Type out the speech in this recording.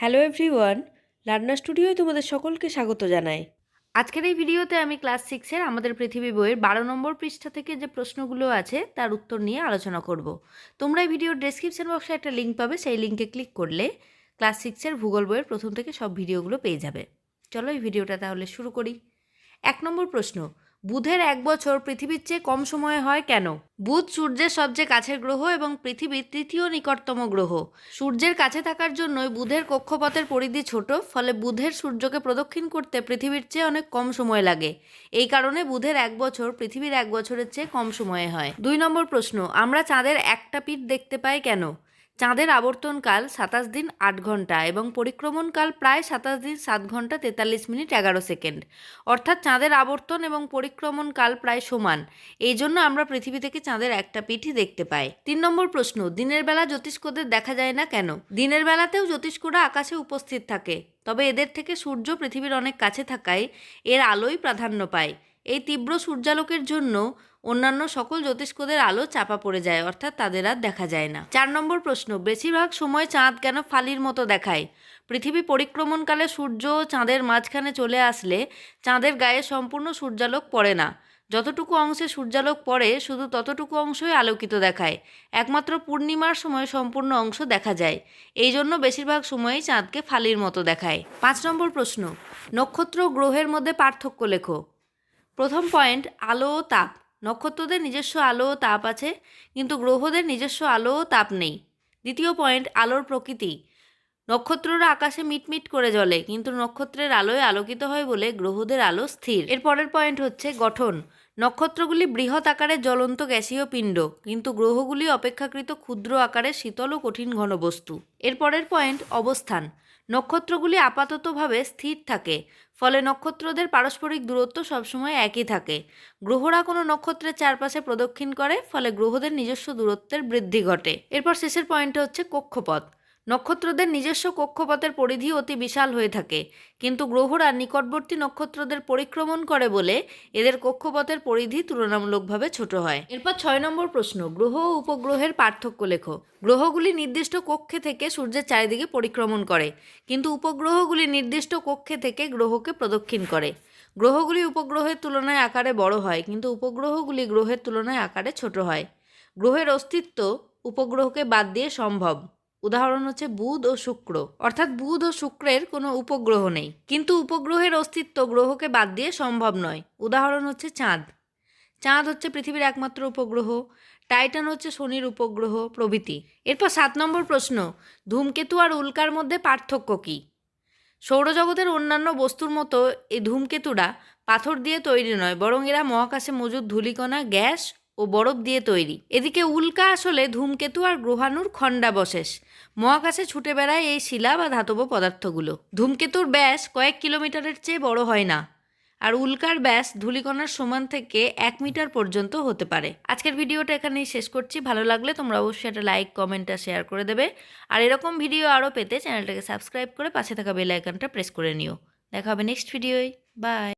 Hello everyone learner স্টুডিওয় তোমাদের সকলকে স্বাগত জানাই। আজকের এই ভিডিওতে আমি ক্লাস সিক্সের আমাদের পৃথিবী বইয়ের বারো নম্বর পৃষ্ঠা থেকে যে প্রশ্নগুলো আছে, তার উত্তর নিয়ে আলোচনা করব। তোমরা এই ভিডিওর ডেসক্রিপশন বক্সে একটা লিঙ্ক পাবে, সেই লিঙ্কে ক্লিক করলে ক্লাস সিক্সের ভূগোল বইয়ের প্রথম থেকে সব ভিডিওগুলো পেয়ে যাবে। চলো এই ভিডিওটা তাহলে শুরু করি। এক নম্বর প্রশ্ন বুধের এক বছর পৃথিবীর চেয়ে কম সময়ে হয় কেন? বুধ সূর্যের সবচেয়ে কাছের গ্রহ এবং পৃথিবীর তৃতীয় নিকটতম গ্রহ। সূর্যের কাছে থাকার জন্যই বুধের কক্ষপথের পরিধি ছোট, ফলে বুধের সূর্যকে প্রদক্ষিণ করতে পৃথিবীর চেয়ে অনেক কম সময় লাগে। এই কারণে বুধের এক বছর পৃথিবীর এক বছরের চেয়ে কম সময়ে হয়। দুই নম্বর প্রশ্ন, আমরা চাঁদের একটা পিঠ দেখতে পাই কেন? চাঁদের আবর্তনকাল সাতাশ দিন আট ঘণ্টা এবং পরিক্রমণকাল প্রায় সাতাশ দিন সাত ঘণ্টা তেতাল্লিশ মিনিট এগারো সেকেন্ড। অর্থাৎ চাঁদের আবর্তন এবং পরিক্রমণকাল প্রায় সমান। এই জন্য আমরা পৃথিবী থেকে চাঁদের একটা পিঠি দেখতে পাই। তিন নম্বর প্রশ্ন, দিনের বেলা জ্যোতিষ্কদের দেখা যায় না কেন? দিনের বেলাতেও জ্যোতিষ্করা আকাশে উপস্থিত থাকে, তবে এদের থেকে সূর্য পৃথিবীর অনেক কাছে থাকায় এর আলোই প্রাধান্য পায়। এই তীব্র সূর্যালোকের জন্য অন্যান্য সকল জ্যোতিষ্কদের আলো চাপা পড়ে যায়, অর্থাৎ তাদের আর দেখা যায় না। চার নম্বর প্রশ্ন, বেশিরভাগ সময় চাঁদ কেন ফালির মতো দেখায়? পৃথিবী পরিক্রমণকালে সূর্য চাঁদের মাঝখানে চলে আসলে চাঁদের গায়ে সম্পূর্ণ সূর্যালোক পড়ে না। যতটুকু অংশে সূর্যালোক পড়ে, শুধু ততটুকু অংশই আলোকিত দেখায়। একমাত্র পূর্ণিমার সময় সম্পূর্ণ অংশ দেখা যায়। এই জন্য বেশিরভাগ সময়েই চাঁদকে ফালির মতো দেখায়। পাঁচ নম্বর প্রশ্ন, নক্ষত্র গ্রহের মধ্যে পার্থক্য লেখো। প্রথম পয়েন্ট, আলো ও তাপ। নক্ষত্রদের নিজস্ব আলো ও তাপ আছে, কিন্তু গ্রহদের নিজস্ব আলো ও তাপ নেই। দ্বিতীয় পয়েন্ট, আলোর প্রকৃতি। নক্ষত্ররা আকাশে মিটমিট করে জ্বলে, কিন্তু নক্ষত্রের আলোয় আলোকিত হয় বলে গ্রহদের আলো স্থির। এর পরের পয়েন্ট হচ্ছে গঠন। নক্ষত্রগুলি বৃহৎ আকারের জ্বলন্ত গ্যাসীয় পিণ্ড, কিন্তু গ্রহগুলি অপেক্ষাকৃত ক্ষুদ্র আকারের শীতল ও কঠিন ঘনবস্তু। এর পরের পয়েন্ট, অবস্থান। নক্ষত্রগুলি আপাততভাবে স্থির থাকে, ফলে নক্ষত্রদের পারস্পরিক দূরত্ব সবসময় একই থাকে। গ্রহরা কোনো নক্ষত্রের চারপাশে প্রদক্ষিণ করে, ফলে গ্রহদের নিজস্ব দূরত্বের বৃদ্ধি ঘটে। এরপর শেষের পয়েন্টটা হচ্ছে কক্ষপথ। নক্ষত্রদের নিজস্ব কক্ষপথের পরিধি অতি বিশাল হয়ে থাকে। কিন্তু গ্রহরা নিকটবর্তী নক্ষত্রদের পরিক্রমণ করে বলে এদের কক্ষপথের পরিধি তুলনামূলকভাবে ছোট হয়। এরপর ছয় নম্বর প্রশ্ন, গ্রহ ও উপগ্রহের পার্থক্য লেখো। গ্রহগুলি নির্দিষ্ট কক্ষে থেকে সূর্যের চারিদিকে পরিক্রমণ করে, কিন্তু উপগ্রহগুলি নির্দিষ্ট কক্ষে থেকে গ্রহকে প্রদক্ষিণ করে। গ্রহগুলি উপগ্রহের তুলনায় আকারে বড় হয়, কিন্তু উপগ্রহগুলি গ্রহের তুলনায় আকারে ছোট হয়। গ্রহের অস্তিত্ব উপগ্রহকে বাদ দিয়ে সম্ভব। উদাহরণ হচ্ছে বুধ ও শুক্র। অর্থাৎ বুধ ও শুক্রের কোনো উপগ্রহ নেই। কিন্তু উপগ্রহের অস্তিত্ব গ্রহকে বাদ দিয়ে সম্ভব নয়। উদাহরণ হচ্ছে চাঁদ। চাঁদ হচ্ছে পৃথিবীর একমাত্র উপগ্রহ। টাইটান হচ্ছে শনির উপগ্রহ প্রভৃতি। এরপর সাত নম্বর প্রশ্ন, ধূমকেতু আর উল্কার মধ্যে পার্থক্য কী? সৌরজগতের অন্যান্য বস্তুর মতো এই ধূমকেতুরা পাথর দিয়ে তৈরি নয়, বরং এরা মহাকাশে মজুদ ধূলিকণা, গ্যাস ও বরফ দিয়ে তৈরি। এদিকে উল্কা আসলে ধূমকেতু আর গ্রহাণুর খণ্ডাবশেষ। মহাকাশে ছুটে বেড়ায় এই শিলা বা ধাতব পদার্থগুলো। ধূমকেতুর ব্যাস কয়েক কিলোমিটারের চেয়ে বড় হয় না। আর উল্কার ব্যাস ধূলিকণার সমান থেকে এক মিটার পর্যন্ত হতে পারে। আজকের ভিডিওটা এখানেই শেষ করছি। ভালো লাগলে তোমরা অবশ্যই একটা লাইক কমেন্ট আর শেয়ার করে দেবে। আর এরকম ভিডিও আরও পেতে চ্যানেলটাকে সাবস্ক্রাইব করে পাশে থাকা বেল আইকনটা প্রেস করে নিও। দেখা হবে নেক্সট ভিডিওয় বাই